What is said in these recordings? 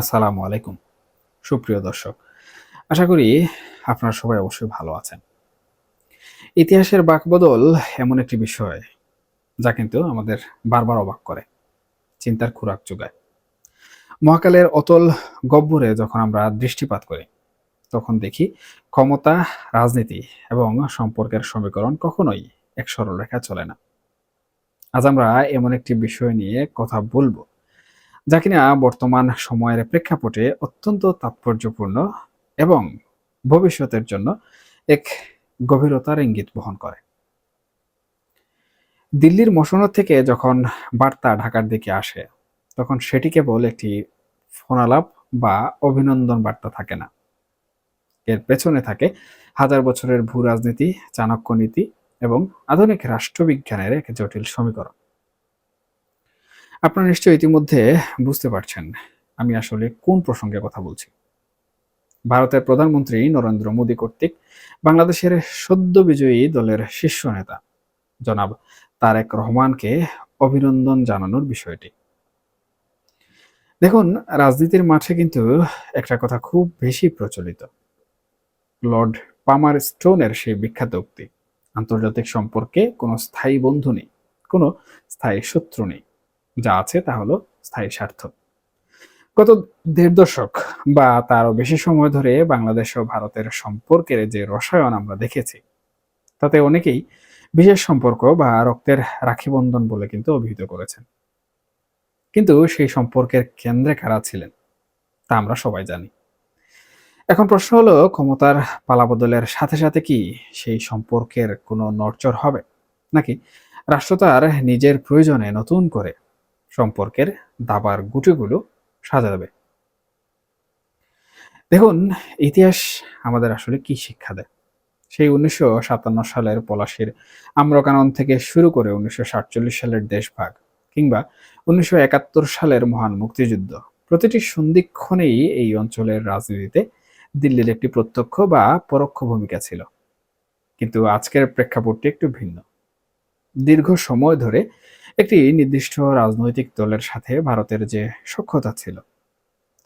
আসসালামু আলাইকুম। সুপ্রিয় দর্শক, আশা করি আপনারা সবাই অবশ্যই ভালো আছেন। ইতিহাসের বাকবদল এমন একটি বিষয় যা কিন্তু আমাদের বারবার অবাক করে, চিন্তার খোরাক যোগায়। মহাকালের অতল গব্বরে যখন আমরা দৃষ্টিপাত করি, তখন দেখি ক্ষমতা, রাজনীতি এবং সম্পর্কের সমীকরণ কখনোই এক সরল রেখা চলে না। আজ আমরা এমন একটি বিষয় নিয়ে কথা বলব যা কিনা বর্তমান সময়ের প্রেক্ষাপটে অত্যন্ত তাৎপর্যপূর্ণ এবং ভবিষ্যতের জন্য এক গভীরতার ইঙ্গিত বহন করে। দিল্লির মসনদ থেকে যখন বার্তা ঢাকার দিকে আসে, তখন সেটি কেবল একটি ফোনালাপ বা অভিনন্দন বার্তা থাকে না। এর পেছনে থাকে হাজার বছরের ভূ রাজনীতি চাণক্য নীতি এবং আধুনিক রাষ্ট্রবিজ্ঞানের এক জটিল সমীকরণ। আপনারা নিশ্চয়ই ইতিমধ্যে বুঝতে পারছেন আমি আসলে কোন প্রসঙ্গে কথা বলছি। ভারতের প্রধানমন্ত্রী নরেন্দ্র মোদী কর্তৃক বাংলাদেশের সদ্য বিজয়ী দলের শীর্ষ নেতা জনাব তারেক রহমানকে অভিনন্দন জানানোর বিষয়টি। দেখুন, রাজনীতির মাঠে কিন্তু একটা কথা খুব বেশি প্রচলিত। লর্ড পামার স্টোনের সেই বিখ্যাত উক্তি, আন্তর্জাতিক সম্পর্কে কোনো স্থায়ী বন্ধু নেই, কোনো স্থায়ী শত্রু নেই। যা আছে তা হলো স্থায়ী স্বার্থ। গত দেড় দশক বা তারও বেশি সময় ধরে বাংলাদেশ ও ভারতের সম্পর্কের যে রসায়ন আমরা দেখেছি, তাতে অনেকেই বিশেষ সম্পর্ক বা রক্তের রাখি বন্ধন বলে কিন্তু অভিহিত করেছেন। কিন্তু সেই সম্পর্কের কেন্দ্রে কারা ছিলেন, তা আমরা সবাই জানি। এখন প্রশ্ন হলো, ক্ষমতার পালাবদলের সাথে সাথে কি সেই সম্পর্কের কোনো নড়চড় হবে? নাকি রাষ্ট্র তার নিজের প্রয়োজনে নতুন করে সম্পর্কের দাবার গুটিগুলো সাজাবে দেখুন, ইতিহাস আমাদের আসলে কি শিক্ষা দেয়? সেই উনিশশো সাতান্ন সালের পলাশির আম্রকানন থেকে শুরু করে উনিশশো সাতচল্লিশ সালের দেশভাগ কিংবা উনিশশো একাত্তর সালের মহান মুক্তিযুদ্ধ, প্রতিটি সন্ধিক্ষণেই এই অঞ্চলের রাজনীতিতে দিল্লির একটি প্রত্যক্ষ বা পরোক্ষ ভূমিকা ছিল। কিন্তু আজকের প্রেক্ষাপটটি একটু ভিন্ন। দীর্ঘ সময় ধরে একটি নির্দিষ্ট রাজনৈতিক দলের সাথে ভারতের যে সক্ষতা ছিল,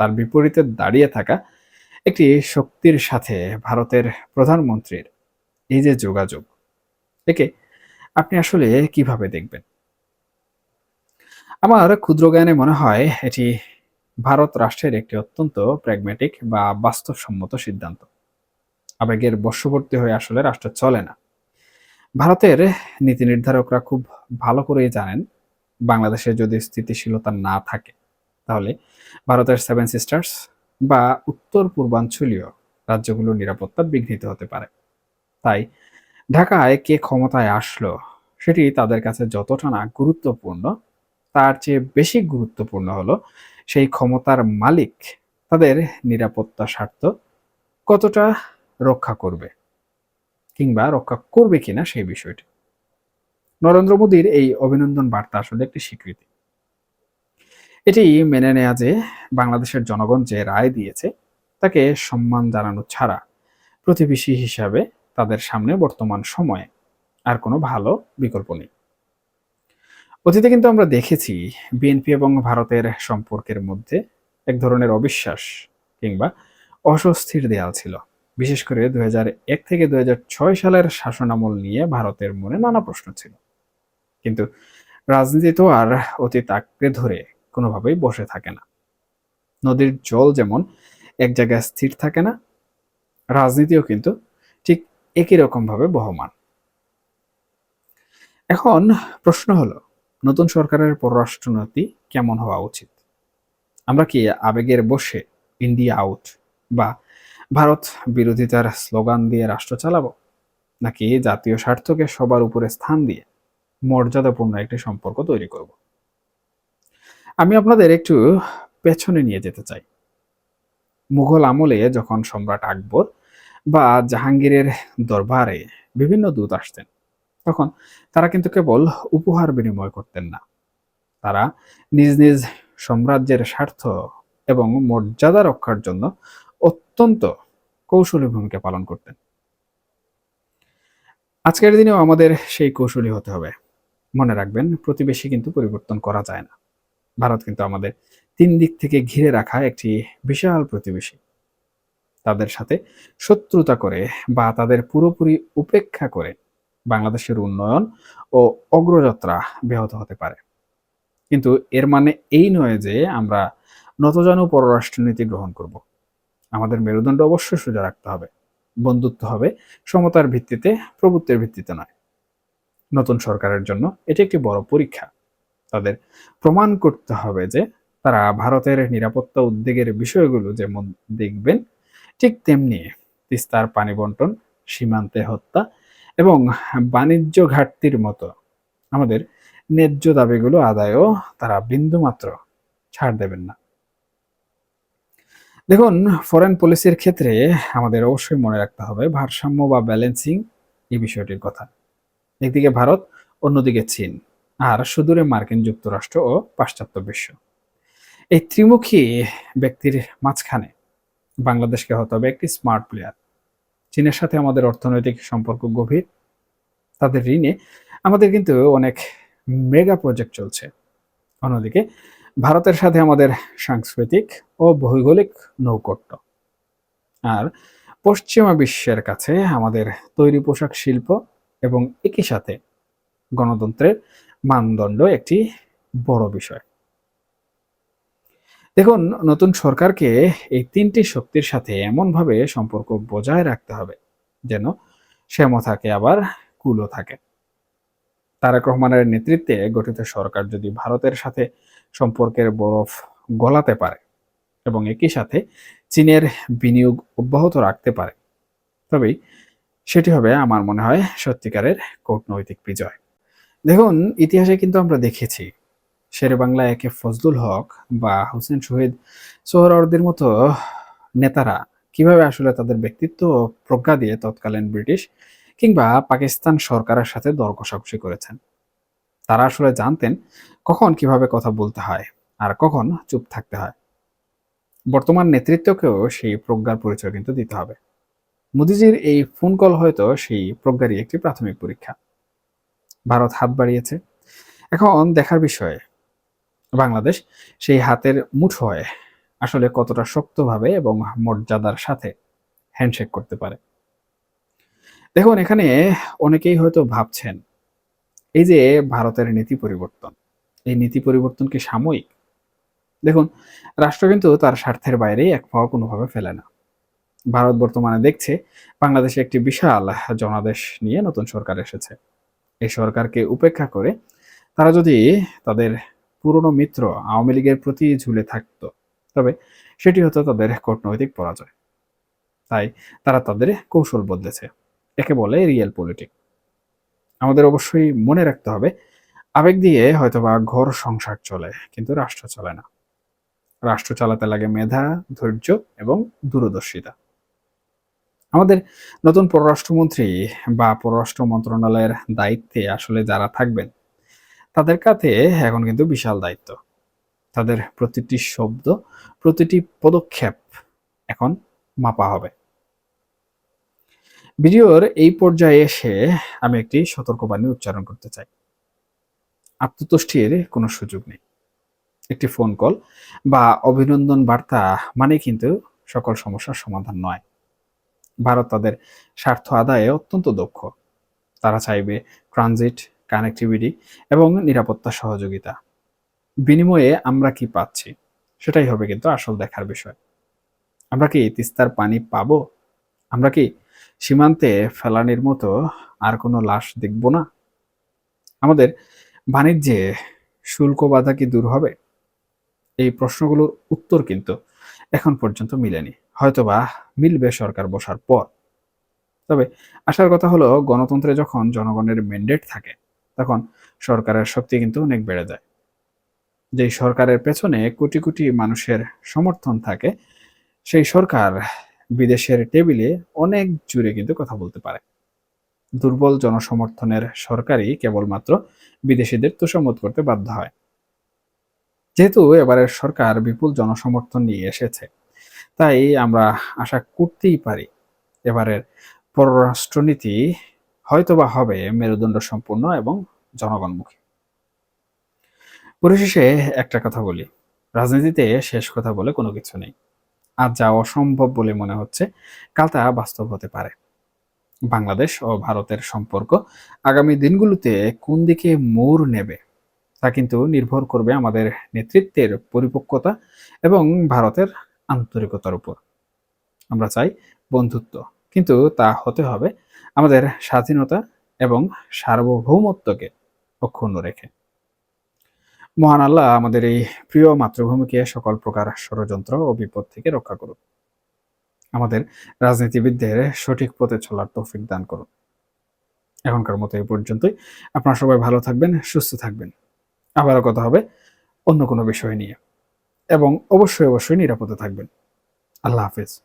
তার বিপরীতে দাঁড়িয়ে থাকা একটি শক্তির সাথে ভারতের প্রধানমন্ত্রীর এই যে যোগাযোগ, একে আপনি আসলে কীভাবে দেখবেন? আমার ক্ষুদ্র জ্ঞানে মনে হয় এটি ভারত রাষ্ট্রের একটি অত্যন্ত প্র্যাগম্যাটিক বা বাস্তবসম্মত সিদ্ধান্ত। আবেগের বর্ষবর্তী হয়ে আসলে রাষ্ট্র চলে না। ভারতের নীতি নির্ধারকরা খুব ভালো করেই জানেন বাংলাদেশে যদি স্থিতিশীলতা না থাকে, তাহলে ভারতের সেভেন সিস্টার্স বা উত্তর পূর্বাঞ্চলীয় রাজ্যগুলোর নিরাপত্তা বিঘ্নিত হতে পারে। তাই ঢাকায় কে ক্ষমতায় আসলো সেটি তাদের কাছে যতটা না গুরুত্বপূর্ণ, তার চেয়ে বেশি গুরুত্বপূর্ণ হলো সেই ক্ষমতার মালিক তাদের নিরাপত্তা স্বার্থ কতটা রক্ষা করবে। কিংবা রক্ষা করবে কিনা সেই বিষয়টি। নরেন্দ্র মোদীর এই অভিনন্দন বার্তা আসলে একটি স্বীকৃতি। এটি মেনে নেয়া যে বাংলাদেশের জনগণ যে রায় দিয়েছে, তাকে সম্মান জানানো ছাড়া প্রতিবেশী হিসাবে তাদের সামনে বর্তমান সময়ে আর কোনো ভালো বিকল্প নেই। অতীতে কিন্তু আমরা দেখেছি বিএনপি এবং ভারতের সম্পর্কের মধ্যে এক ধরনের অবিশ্বাস কিংবা অস্বস্তির দেয়াল ছিল। বিশেষ করে দু এক থেকে দুই হাজার ছয় সালের শাসনামল নিয়ে ভারতের মনে নানা প্রশ্ন ছিল। কিন্তু রাজনীতি তো আর অতীত আঁকড়ে ধরে কোনোভাবেই বসে থাকে না। নদীর জল যেমন এক জায়গায় স্থির থাকে না, রাজনীতিও কিন্তু ঠিক একই রকমভাবে বহমান। এখন প্রশ্ন হলো, নতুন সরকারের পররাষ্ট্রনীতি কেমন হওয়া উচিত? আমরা কি আবেগের বসে ইন্ডিয়া আউট বা ভারত বিরোধিতার স্লোগান দিয়ে রাষ্ট্র চালাবো? নাকি জাতীয় স্বার্থকে সবার উপরে স্থান দিয়ে মর্যাদাপূর্ণ একটি সম্পর্ক তৈরি করব? আমি আপনাদের একটু পেছনে নিয়ে যেতে চাই। মুঘল আমলে যখন সম্রাট আকবর বা জাহাঙ্গীরের দরবারে বিভিন্ন দূত আসতেন, তখন তারা কিন্তু কেবল উপহার বিনিময় করতেন না। তারা নিজ নিজ সাম্রাজ্যের স্বার্থ এবং মর্যাদা রক্ষার জন্য অত্যন্ত কৌশলী ভূমিকা পালন করতেন। আজকের দিনেও আমাদের সেই কৌশলী হতে হবে। মনে রাখবেন, প্রতিবেশী কিন্তু পরিবর্তন করা যায় না। ভারত কিন্তু আমাদের তিন দিক থেকে ঘিরে রাখা একটি বিশাল প্রতিবেশী। তাদের সাথে শত্রুতা করে বা তাদের পুরোপুরি উপেক্ষা করে বাংলাদেশের উন্নয়ন ও অগ্রযাত্রা ব্যাহত হতে পারে। কিন্তু এর মানে এই নয় যে আমরা নতজানু পররাষ্ট্রনীতি গ্রহণ করব। আমাদের মেরুদণ্ড অবশ্যই সোজা রাখতে হবে। বন্ধুত্ব হবে সমতার ভিত্তিতে, প্রভুত্বের ভিত্তিতে নয়। নতুন সরকারের জন্য এটি একটি বড় পরীক্ষা। তাদের প্রমাণ করতে হবে যে তারা ভারতের নিরাপত্তা উদ্বেগের বিষয়গুলো যেমন দেখবেন, ঠিক তেমনি তিস্তার পানি বন্টন, সীমান্তে হত্যা এবং বাণিজ্য ঘাটতির মতো আমাদের ন্যায্য দাবিগুলো আদায়ও তারা বিন্দুমাত্র ছাড় দেবেন না। দেখুন ফরেন পলিসির ক্ষেত্রে আমাদের অবশ্যই মনে রাখতে হবে ভারসাম্য বা ব্যালেন্সিং এই বিষয়টির কথা। একদিকে ভারত, অন্যদিকে চীন আর সুদূরে মার্কিন যুক্তরাষ্ট্র ও পাশ্চাত্য বিশ্ব। এই ত্রিমুখী ব্যক্তির মাঝখানে বাংলাদেশকে হতে হবে একটি স্মার্ট প্লেয়ার চীনের সাথে আমাদের অর্থনৈতিক সম্পর্ক গভীর। তাদের ঋণে আমাদের কিন্তু অনেক মেগা প্রজেক্ট চলছে। অন্যদিকে ভারতের সাথে আমাদের সাংস্কৃতিক ও ভৌগোলিক নৌকট্য আর পশ্চিমা বিশ্বের কাছে আমাদের তৈরি পোশাক শিল্প এবং একই সাথে গণতন্ত্রের মানদণ্ড একটি বড় বিষয়। দেখুন, নতুন সরকারকে এই তিনটি শক্তির সাথে এমনভাবে সম্পর্ক বজায় রাখতে হবে যেন শ্যামও থাকে আবার কুলও থাকে। তারেক রহমানের নেতৃত্বে গঠিত সরকার যদি ভারতের সাথে সম্পর্কের বরফ গলাতে পারে এবং একই সাথে চীনের বিনিয়োগ অব্যাহত রাখতে পারে, তবেই সেটি হবে আমার মনে হয় সত্যিকারের কূটনৈতিক বিজয়। দেখুন, ইতিহাসে কিন্তু আমরা দেখেছি শেরে বাংলা একে ফজলুল হক বা হোসেন শহীদ সোহরাওয়ার্দের মতো নেতারা কীভাবে আসলে তাদের ব্যক্তিত্ব প্রজ্ঞা দিয়ে তৎকালীন ব্রিটিশ কিংবা পাকিস্তান সরকারের সাথে দর কষাকষি করেছেন। তারা আসলে জানতেন কখন কীভাবে কথা বলতে হয় আর কখন চুপ থাকতে হয়। বর্তমান নেতৃত্বকেও সেই প্রজ্ঞার পরিচয় কিন্তু দিতে হবে। মোদিজির এই ফোন কল হয়তো সেই প্রজ্ঞারই একটি প্রাথমিক পরীক্ষা। ভারত হাত বাড়িয়েছে। এখন দেখার বিষয়ে, বাংলাদেশ সেই হাতের মুঠোয় আসলে কতটা শক্তভাবে এবং মর্যাদার সাথে হ্যান্ডশেক করতে পারে। দেখুন, এখানে অনেকেই হয়তো ভাবছেন, এই যে ভারতের নীতি পরিবর্তন, এই নীতি পরিবর্তন কি সাময়িক? দেখুন, রাষ্ট্র কিন্তু তার স্বার্থের বাইরে এক পাওয়া কোনোভাবে ফেলে না। ভারত বর্তমানে দেখছে, বাংলাদেশে একটি বিশাল জনাদেশ নিয়ে নতুন সরকার এসেছে। এই সরকারকে উপেক্ষা করে তারা যদি তাদের পুরনো মিত্র আওয়ামী লীগের প্রতি ঝুলে থাকতো, তবে সেটি হতো তাদের কূটনৈতিক পরাজয়। তাই তারা তাদের কৌশল বদলেছে। একে বলে রিয়েল পলিটিক আমাদের অবশ্যই মনে রাখতে হবে, আবেগ দিয়ে হয়তোবা ঘর সংসার চলে, কিন্তু রাষ্ট্র চলে না। রাষ্ট্র চালাতে লাগে মেধা, ধৈর্য এবং দূরদর্শিতা। আমাদের নতুন পররাষ্ট্রমন্ত্রী বা পররাষ্ট্র মন্ত্রণালয়ের দায়িত্বে আসলে যারা থাকবেন, তাদের কাছে এখন কিন্তু বিশাল দায়িত্ব। তাদের প্রতিটি শব্দ, প্রতিটি পদক্ষেপ এখন মাপা হবে। ভিডিওর এই পর্যায়ে এসে আমি একটি সতর্কবাণী উচ্চারণ করতে চাই। আত্মতুষ্টির কোনো সুযোগ নেই। একটি ফোন কল বা অভিনন্দন বার্তা মানে কিন্তু সকল সমস্যার সমাধান নয়। ভারত তাদের স্বার্থ আদায়ে অত্যন্ত দক্ষ। তারা চাইবে ট্রানজিট কানেক্টিভিটি এবং নিরাপত্তা সহযোগিতা। বিনিময়ে আমরা কি পাচ্ছি, সেটাই হবে কিন্তু আসল দেখার বিষয়। আমরা কি তিস্তার পানি পাবো? আমরা কি সীমান্তে ফেলানির মতো আর কোনো লাশ দেখব না? আমাদের বাণিজ্যে শুল্ক বাধা কি দূর হবে? এই প্রশ্নগুলোর উত্তর কিন্তু এখন পর্যন্ত মিলেনি। হয়তোবা মিলবে সরকার বসার পর। তবে আসার কথা হলো, গণতন্ত্রে যখন জনগণের ম্যান্ডেট থাকে, তখন সরকারের শক্তি কিন্তু অনেক বেড়ে যায়। যেই সরকারের পেছনে কোটি কোটি মানুষের সমর্থন থাকে, সেই সরকার বিদেশের টেবিলে অনেক জুড়ে কিন্তু কথা বলতে পারে। দুর্বল জনসমর্থনের সরকারই কেবলমাত্র বিদেশিদের তোষামত করতে বাধ্য হয়। যেহেতু এবারের সরকার বিপুল জনসমর্থন নিয়ে এসেছে, তাই আমরা আশা করতেই পারি এবারের পররাষ্ট্রনীতি হয়তোবা হবে মেরুদণ্ড সম্পূর্ণ এবং জনগণমুখী। পরিশেষে একটা কথা বলি। রাজনীতিতে শেষ কথা বলে কোনো কিছু নেই। আজ যা অসম্ভব বলে মনে হচ্ছে, কাল তা বাস্তব হতে পারে। বাংলাদেশ ও ভারতের সম্পর্ক আগামী দিনগুলোতে কোন দিকে মোড় নেবে, তা কিন্তু নির্ভর করবে আমাদের নেতৃত্বের পরিপক্কতা এবং ভারতের আন্তরিকতার উপর। আমরা চাই বন্ধুত্ব, কিন্তু তা হতে হবে আমাদের স্বাধীনতা এবং সার্বভৌমত্বকে অক্ষুণ্ণ রেখে। মহান আল্লাহ আমাদের এই প্রিয় মাতৃভূমিকে সকল প্রকার ষড়যন্ত্র ও বিপদ থেকে রক্ষা করুন আমাদের রাজনীতিবিদদের সঠিক পথে চলার তৌফিক দান করুন। এখনকার মতো এই পর্যন্তই। আপনারা সবাই ভালো থাকবেন, সুস্থ থাকবেন। আবারও কথা হবে অন্য কোনো বিষয় নিয়ে। এবং অবশ্যই অবশ্যই নিরাপদে থাকবেন। আল্লাহ হাফিজ।